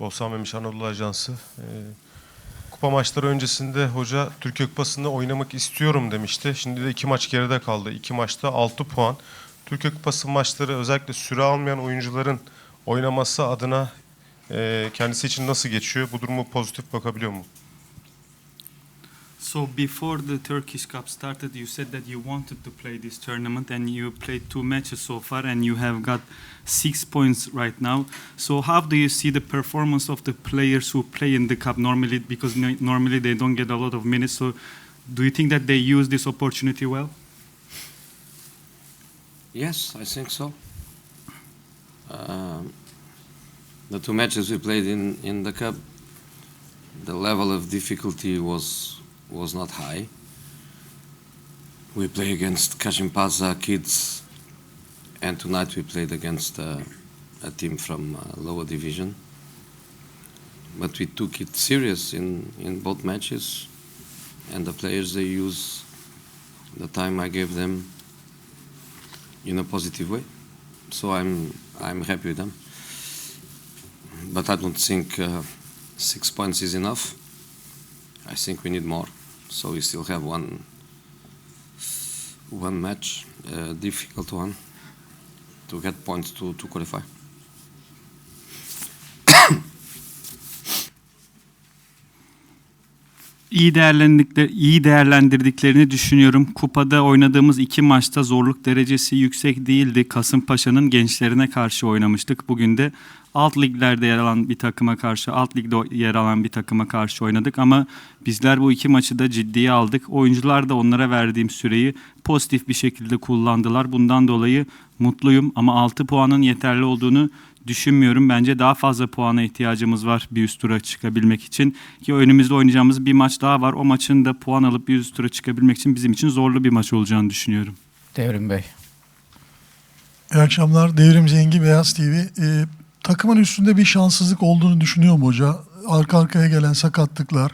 Boğazhan Memiş Anadolu Ajansı. Ee, kupa maçları öncesinde hoca Türkiye Kupası'nda oynamak istiyorum demişti. Şimdi de iki maç geride kaldı. İki maçta 6 puan. Türkiye Kupası maçları özellikle süre almayan oyuncuların oynaması adına e, kendisi için nasıl geçiyor? Bu durumu pozitif bakabiliyor mu? So before the Turkish Cup started, you said that you wanted to play this tournament, and you played two matches so far, and you have got six points right now. So how do you see the performance of the players who play in the cup normally? Because normally they don't get a lot of minutes. So do you think that they use this opportunity well? Yes, I think so. Um, the two matches we played in, in the cup, the level of difficulty was was not high. We play against Kashimpaza kids, and tonight we played against uh, a team from uh, lower division. But we took it serious in, in both matches, and the players they use the time I gave them in a positive way. So I'm I'm happy with them. But I don't think uh, six points is enough. I think we need more. So we still have one one match, uh, difficult one, to get points to, to qualify. İyi değerlendikleri, iyi değerlendirdiklerini düşünüyorum. Kupada oynadığımız iki maçta zorluk derecesi yüksek değildi. Kasımpaşa'nın gençlerine karşı oynamıştık. Bugün de alt liglerde yer alan bir takıma karşı, alt ligde yer alan bir takıma karşı oynadık. Ama bizler bu iki maçı da ciddiye aldık. Oyuncular da onlara verdiğim süreyi pozitif bir şekilde kullandılar. Bundan dolayı mutluyum ama 6 puanın yeterli olduğunu düşünmüyorum. Bence daha fazla puana ihtiyacımız var bir üst tura çıkabilmek için. Ki önümüzde oynayacağımız bir maç daha var. O maçın da puan alıp bir üst tura çıkabilmek için bizim için zorlu bir maç olacağını düşünüyorum. Devrim Bey. İyi akşamlar. Devrim Zengi Beyaz TV. Ee, takımın üstünde bir şanssızlık olduğunu düşünüyor mu hoca? Arka arkaya gelen sakatlıklar,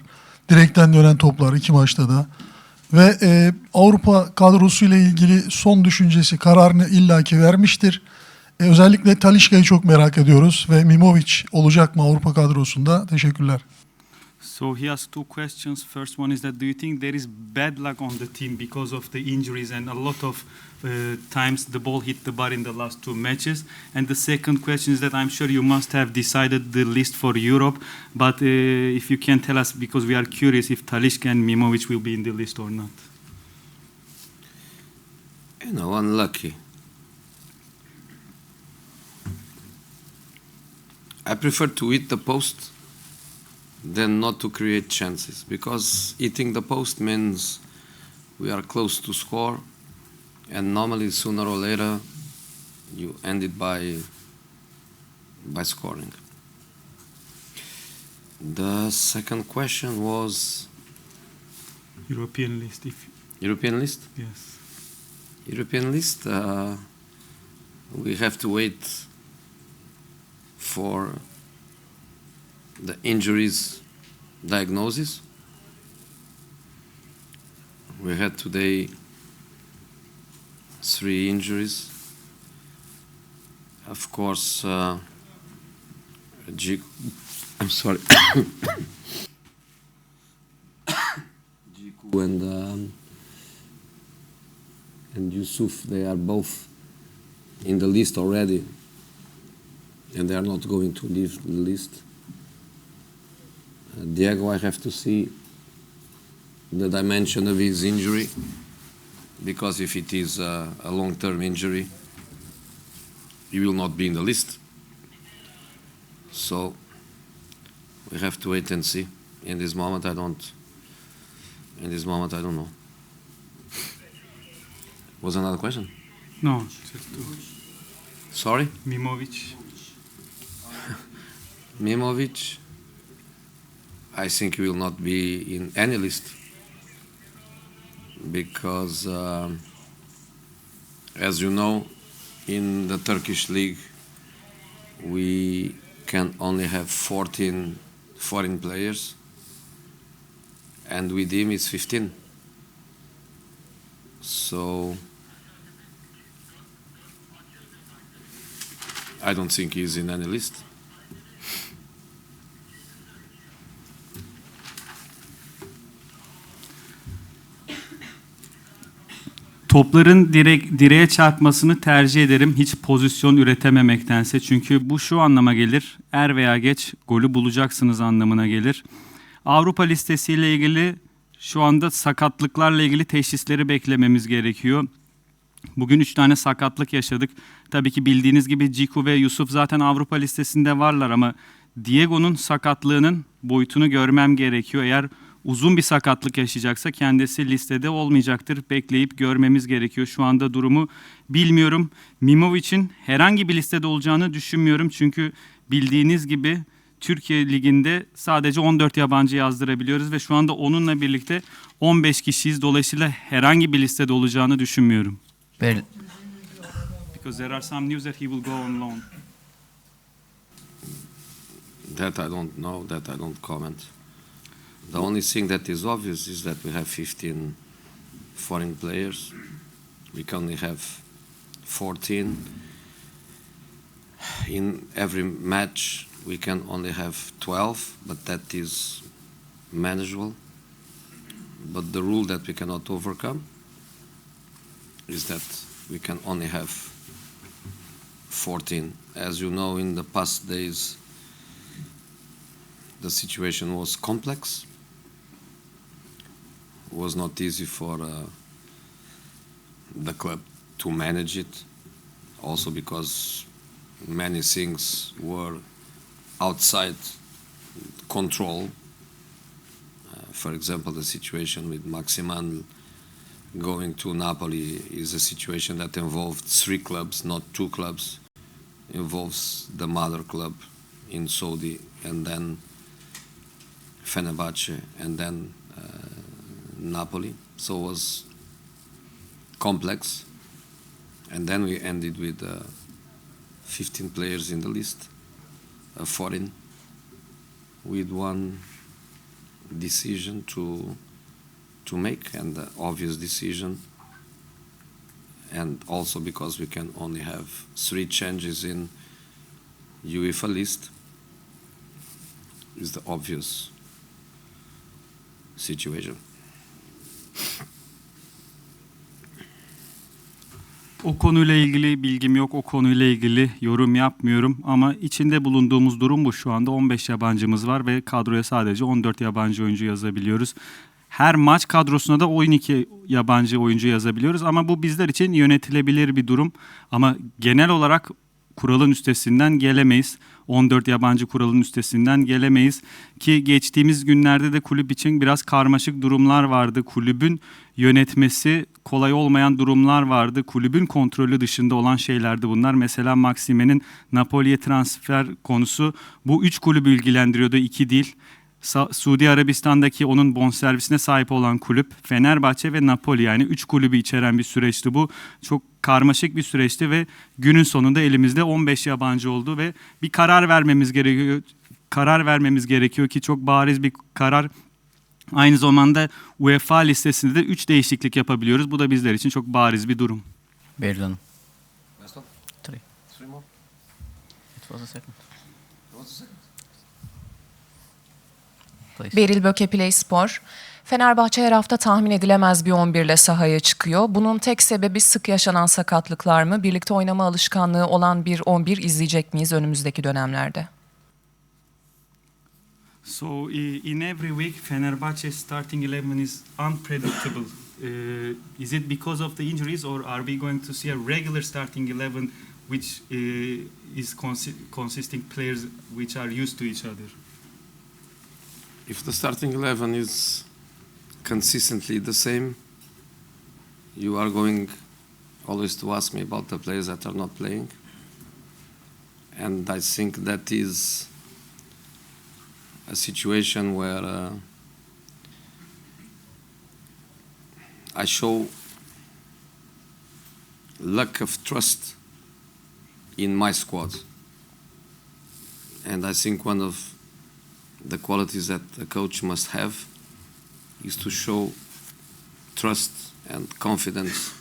direkten dönen toplar iki maçta da. Ve e, Avrupa kadrosuyla ilgili son düşüncesi, kararını illaki vermiştir. E, özellikle Talişka'yı çok merak ediyoruz ve Mimovic olacak mı Avrupa kadrosunda? Teşekkürler. So he has two questions. First one is that do you think there is bad luck on the team because of the injuries and a lot of uh, times the ball hit the bar in the last two matches? And the second question is that I'm sure you must have decided the list for Europe, but uh, if you can tell us, because we are curious if Talishka and Mimovic will be in the list or not. You know, unlucky. I prefer to eat the post than not to create chances because eating the post means we are close to score, and normally sooner or later you end it by by scoring. The second question was European list, if European list. yes. European list, uh, we have to wait for the injuries diagnosis. We had today three injuries. Of course, uh, G- I'm sorry. And um, and Yusuf, they are both in the list already, and they are not going to leave the list. Diego, I have to see the dimension of his injury, because if it is uh, a long-term injury, he will not be in the list. So we have to wait and see. In this moment, I don't. In this moment, I don't know. Was another question? No. Sorry? Mimovic. Mimovic, I think he will not be in any list because, um, as you know, in the Turkish league, we can only have 14 foreign players, and with him it's 15. So I don't think he's in any list. Topların direk, direğe çarpmasını tercih ederim hiç pozisyon üretememektense. Çünkü bu şu anlama gelir. Er veya geç golü bulacaksınız anlamına gelir. Avrupa listesiyle ilgili şu anda sakatlıklarla ilgili teşhisleri beklememiz gerekiyor. Bugün 3 tane sakatlık yaşadık. Tabii ki bildiğiniz gibi Ciku ve Yusuf zaten Avrupa listesinde varlar ama Diego'nun sakatlığının boyutunu görmem gerekiyor. Eğer uzun bir sakatlık yaşayacaksa kendisi listede olmayacaktır. Bekleyip görmemiz gerekiyor. Şu anda durumu bilmiyorum. Mimovic'in herhangi bir listede olacağını düşünmüyorum. Çünkü bildiğiniz gibi Türkiye Ligi'nde sadece 14 yabancı yazdırabiliyoruz ve şu anda onunla birlikte 15 kişiyiz. Dolayısıyla herhangi bir listede olacağını düşünmüyorum. Ber- Because there are some news that he will go on loan. That I don't know, that I don't comment. The only thing that is obvious is that we have 15 foreign players. We can only have 14. In every match, we can only have 12, but that is manageable. But the rule that we cannot overcome is that we can only have 14. As you know, in the past days, the situation was complex. Was not easy for uh, the club to manage it, also because many things were outside control. Uh, for example, the situation with Maximan going to Napoli is a situation that involved three clubs, not two clubs. Involves the mother club in Saudi and then Fenerbahce and then uh, Napoli. So it was complex. And then we ended with uh, 15 players in the list, uh, foreign, with one decision to to make and the obvious decision and also because we can only have three changes in UEFA list is the obvious situation. O konuyla ilgili bilgim yok. O konuyla ilgili yorum yapmıyorum. Ama içinde bulunduğumuz durum bu. Şu anda 15 yabancımız var ve kadroya sadece 14 yabancı oyuncu yazabiliyoruz. Her maç kadrosuna da 12 yabancı oyuncu yazabiliyoruz. Ama bu bizler için yönetilebilir bir durum. Ama genel olarak kuralın üstesinden gelemeyiz. 14 yabancı kuralın üstesinden gelemeyiz ki geçtiğimiz günlerde de kulüp için biraz karmaşık durumlar vardı. Kulübün yönetmesi kolay olmayan durumlar vardı. Kulübün kontrolü dışında olan şeylerdi bunlar. Mesela Maxime'nin Napoli'ye transfer konusu bu üç kulübü ilgilendiriyordu, iki değil. Sa- Suudi Arabistan'daki onun bonservisine sahip olan kulüp Fenerbahçe ve Napoli yani üç kulübü içeren bir süreçti bu. Çok karmaşık bir süreçti ve günün sonunda elimizde 15 yabancı oldu ve bir karar vermemiz gerekiyor. Karar vermemiz gerekiyor ki çok bariz bir karar. Aynı zamanda UEFA listesinde de 3 değişiklik yapabiliyoruz. Bu da bizler için çok bariz bir durum. Berlin. Three. It was the second. Please. Beril Böke Play Spor. Fenerbahçe her hafta tahmin edilemez bir 11 ile sahaya çıkıyor. Bunun tek sebebi sık yaşanan sakatlıklar mı? Birlikte oynama alışkanlığı olan bir 11 izleyecek miyiz önümüzdeki dönemlerde? So in every week, Fenerbahçe starting eleven is unpredictable. Uh, is it because of the injuries, or are we going to see a regular starting eleven, which uh, is consi- consisting players which are used to each other? If the starting 11 is consistently the same, you are going always to ask me about the players that are not playing. And I think that is a situation where uh, I show lack of trust in my squad. And I think one of the qualities that a coach must have is to show trust and confidence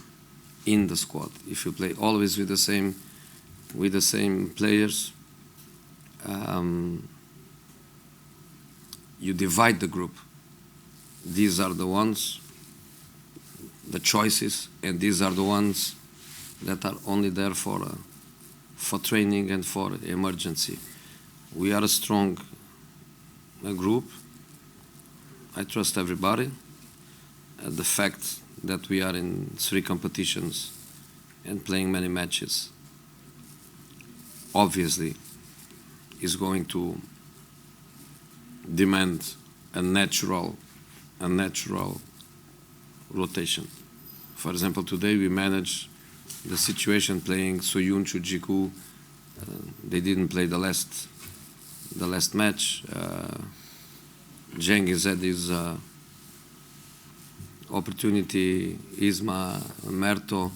in the squad. If you play always with the same with the same players, um, you divide the group. These are the ones the choices, and these are the ones that are only there for uh, for training and for emergency. We are a strong uh, group. I trust everybody. Uh, the fact that we are in three competitions and playing many matches obviously is going to demand a natural a natural rotation. For example, today we managed the situation playing Soyun Chujiku. Uh, they didn't play the last the last match. Uh, Cengiz had his uh, opportunity. Isma Merto,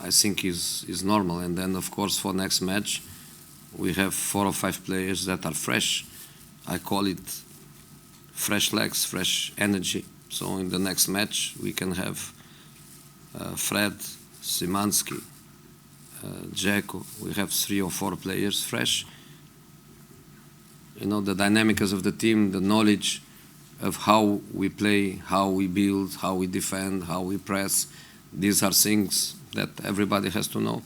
I think is is normal. And then of course for next match, we have four or five players that are fresh. I call it fresh legs, fresh energy. So in the next match, we can have uh, Fred, Simansky, uh. We have three or four players fresh. You know, the dynamics of the team, the knowledge of how we play, how we build, how we defend, how we press. These are things that everybody has to know.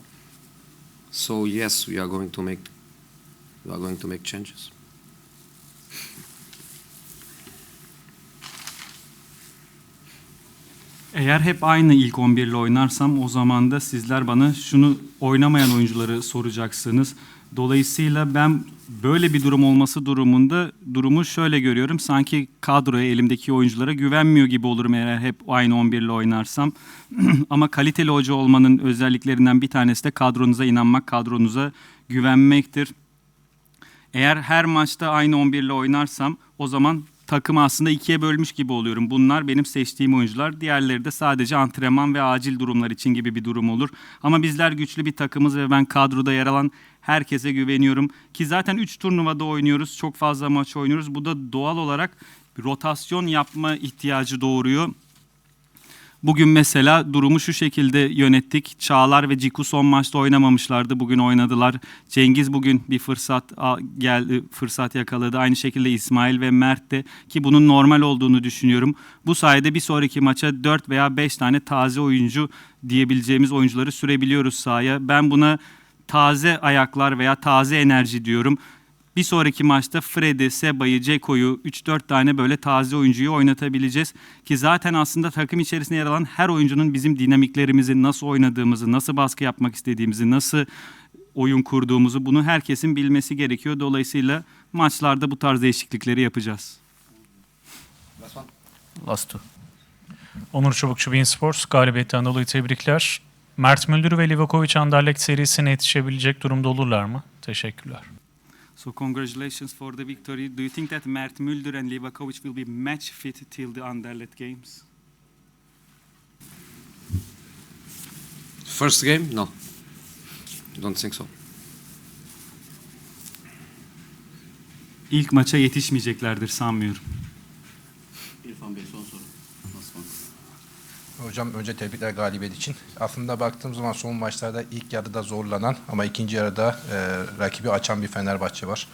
So yes, we are going to make we are going to make changes. Eğer hep aynı ilk 11 ile oynarsam o zaman da sizler bana şunu oynamayan oyuncuları soracaksınız. Dolayısıyla ben böyle bir durum olması durumunda durumu şöyle görüyorum. Sanki kadroya elimdeki oyunculara güvenmiyor gibi olurum eğer hep aynı 11 ile oynarsam. Ama kaliteli hoca olmanın özelliklerinden bir tanesi de kadronuza inanmak, kadronuza güvenmektir. Eğer her maçta aynı 11 ile oynarsam o zaman takımı aslında ikiye bölmüş gibi oluyorum. Bunlar benim seçtiğim oyuncular. Diğerleri de sadece antrenman ve acil durumlar için gibi bir durum olur. Ama bizler güçlü bir takımız ve ben kadroda yer alan herkese güveniyorum. Ki zaten 3 turnuvada oynuyoruz. Çok fazla maç oynuyoruz. Bu da doğal olarak rotasyon yapma ihtiyacı doğuruyor. Bugün mesela durumu şu şekilde yönettik. Çağlar ve Ciku son maçta oynamamışlardı. Bugün oynadılar. Cengiz bugün bir fırsat geldi, fırsat yakaladı. Aynı şekilde İsmail ve Mert de ki bunun normal olduğunu düşünüyorum. Bu sayede bir sonraki maça 4 veya 5 tane taze oyuncu diyebileceğimiz oyuncuları sürebiliyoruz sahaya. Ben buna taze ayaklar veya taze enerji diyorum. Bir sonraki maçta Fred'i, Seba'yı, Ceko'yu 3-4 tane böyle taze oyuncuyu oynatabileceğiz. Ki zaten aslında takım içerisinde yer alan her oyuncunun bizim dinamiklerimizi, nasıl oynadığımızı, nasıl baskı yapmak istediğimizi, nasıl oyun kurduğumuzu bunu herkesin bilmesi gerekiyor. Dolayısıyla maçlarda bu tarz değişiklikleri yapacağız. Last two. Onur Çubukçu Bein Sports galibiyetten dolayı tebrikler. Mert Müldür ve Livakovic Anderlecht serisine yetişebilecek durumda olurlar mı? Teşekkürler. So congratulations for the victory. Do you think that Mert Müldür and Livakovic will be match fit till the Anderlecht games? First game? No. Don't think so. İlk maça yetişmeyeceklerdir sanmıyorum. İrfan Bey son. Hocam önce tebrikler galibiyet için. Aslında baktığım zaman son maçlarda ilk yarıda zorlanan ama ikinci yarıda e, rakibi açan bir Fenerbahçe var.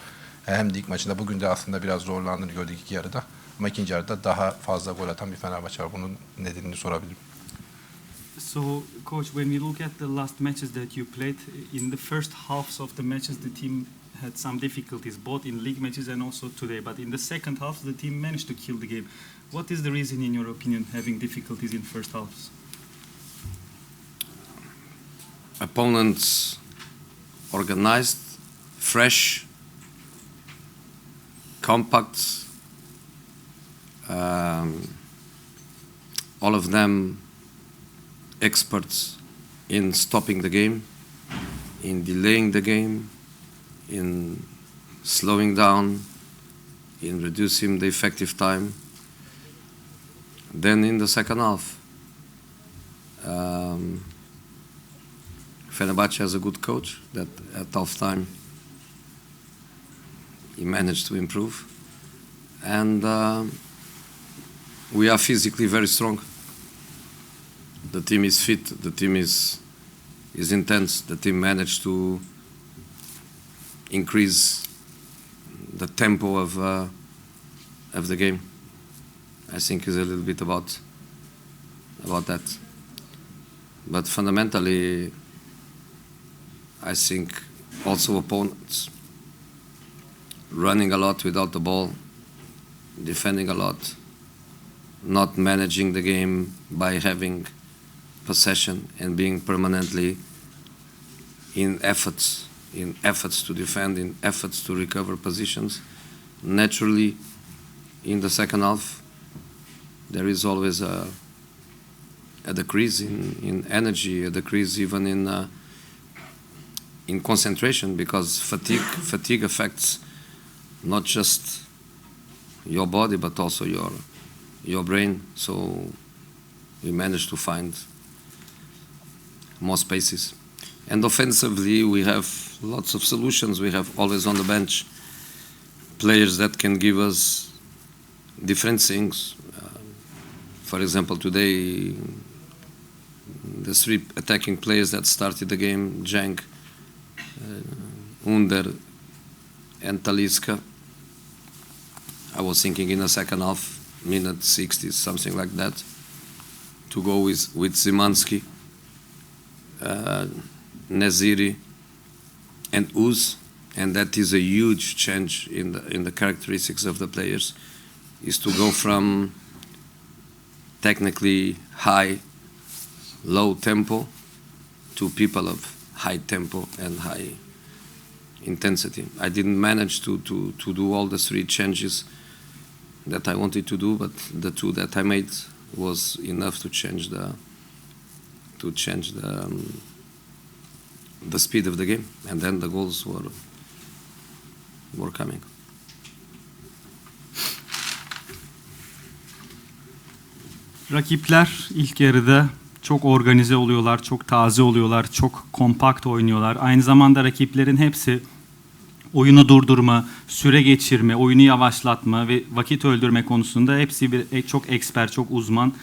E, hem ilk maçında bugün de aslında biraz zorlandığını gördük iki yarıda. Ama ikinci yarıda daha fazla gol atan bir Fenerbahçe var. Bunun nedenini sorabilirim. So, coach, when we look at the last matches that you played, in the first halves of the matches, the team had some difficulties, both in league matches and also today. But in the second half, the team managed to kill the game. What is the reason, in your opinion, having difficulties in first halves? Opponents organized, fresh, compact. Um, all of them experts in stopping the game, in delaying the game, in slowing down, in reducing the effective time. Then in the second half, um, Fenerbahce has a good coach that at tough time he managed to improve, and um we are physically very strong. The team is fit. The team is is intense. The team managed to increase the tempo of uh, of the game. I think is a little bit about about that. but fundamentally, I think also opponents running a lot without the ball, defending a lot, not managing the game by having possession and being permanently in efforts, in efforts to defend, in efforts to recover positions. Naturally, in the second half, there is always a, a decrease in, in energy, a decrease even in uh, in concentration because fatigue fatigue affects not just your body but also your your brain. So we managed to find more spaces. And offensively, we have lots of solutions. We have always on the bench players that can give us different things. Uh, for example, today, the three attacking players that started the game, Jank, uh, Under, and Taliska. I was thinking in the second half, minute 60, something like that, to go with, with Zimanski, uh, Naziri, and Uz, and that is a huge change in the, in the characteristics of the players, is to go from technically high, low tempo to people of high tempo and high intensity. I didn't manage to, to, to do all the three changes that I wanted to do, but the two that I made was enough to change the to change the um, the speed of the game, and then the goals were were coming. Rakipler ilk yarıda çok organize oluyorlar, çok taze oluyorlar, çok kompakt oynuyorlar. Aynı zamanda rakiplerin hepsi oyunu durdurma, süre geçirme, oyunu yavaşlatma ve vakit öldürme konusunda hepsi bir, e, çok eksper, çok uzman.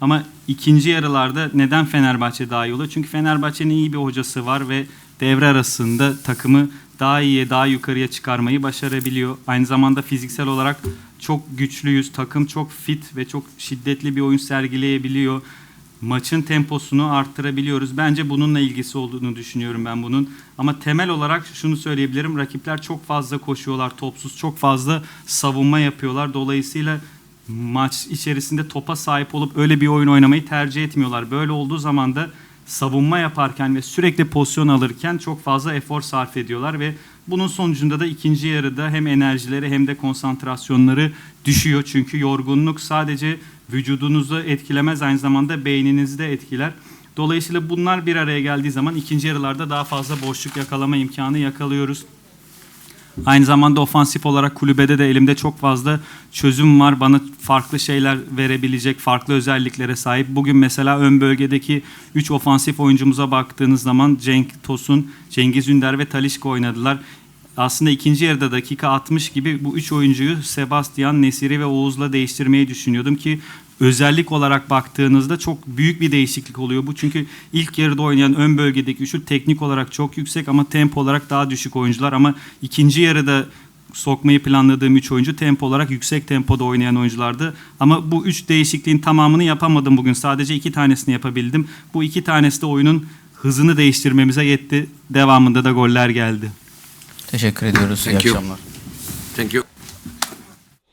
Ama ikinci yarılarda neden Fenerbahçe daha iyi oluyor? Çünkü Fenerbahçe'nin iyi bir hocası var ve devre arasında takımı daha iyiye, daha yukarıya çıkarmayı başarabiliyor. Aynı zamanda fiziksel olarak çok güçlüyüz. Takım çok fit ve çok şiddetli bir oyun sergileyebiliyor. Maçın temposunu arttırabiliyoruz. Bence bununla ilgisi olduğunu düşünüyorum ben bunun. Ama temel olarak şunu söyleyebilirim. Rakipler çok fazla koşuyorlar topsuz. Çok fazla savunma yapıyorlar. Dolayısıyla maç içerisinde topa sahip olup öyle bir oyun oynamayı tercih etmiyorlar. Böyle olduğu zaman da savunma yaparken ve sürekli pozisyon alırken çok fazla efor sarf ediyorlar ve bunun sonucunda da ikinci yarıda hem enerjileri hem de konsantrasyonları düşüyor. Çünkü yorgunluk sadece vücudunuzu etkilemez aynı zamanda beyninizi de etkiler. Dolayısıyla bunlar bir araya geldiği zaman ikinci yarılarda daha fazla boşluk yakalama imkanı yakalıyoruz. Aynı zamanda ofansif olarak kulübede de elimde çok fazla çözüm var. Bana farklı şeyler verebilecek, farklı özelliklere sahip. Bugün mesela ön bölgedeki 3 ofansif oyuncumuza baktığınız zaman Cenk Tosun, Cengiz Ünder ve Talişka oynadılar. Aslında ikinci yarıda dakika 60 gibi bu üç oyuncuyu Sebastian, Nesiri ve Oğuz'la değiştirmeyi düşünüyordum ki özellik olarak baktığınızda çok büyük bir değişiklik oluyor bu. Çünkü ilk yarıda oynayan ön bölgedeki üçlü teknik olarak çok yüksek ama tempo olarak daha düşük oyuncular ama ikinci yarıda sokmayı planladığım üç oyuncu tempo olarak yüksek tempoda oynayan oyunculardı. Ama bu üç değişikliğin tamamını yapamadım bugün. Sadece iki tanesini yapabildim. Bu iki tanesi de oyunun hızını değiştirmemize yetti. Devamında da goller geldi. Teşekkür ediyoruz. İyi Thank you. akşamlar. Thank you.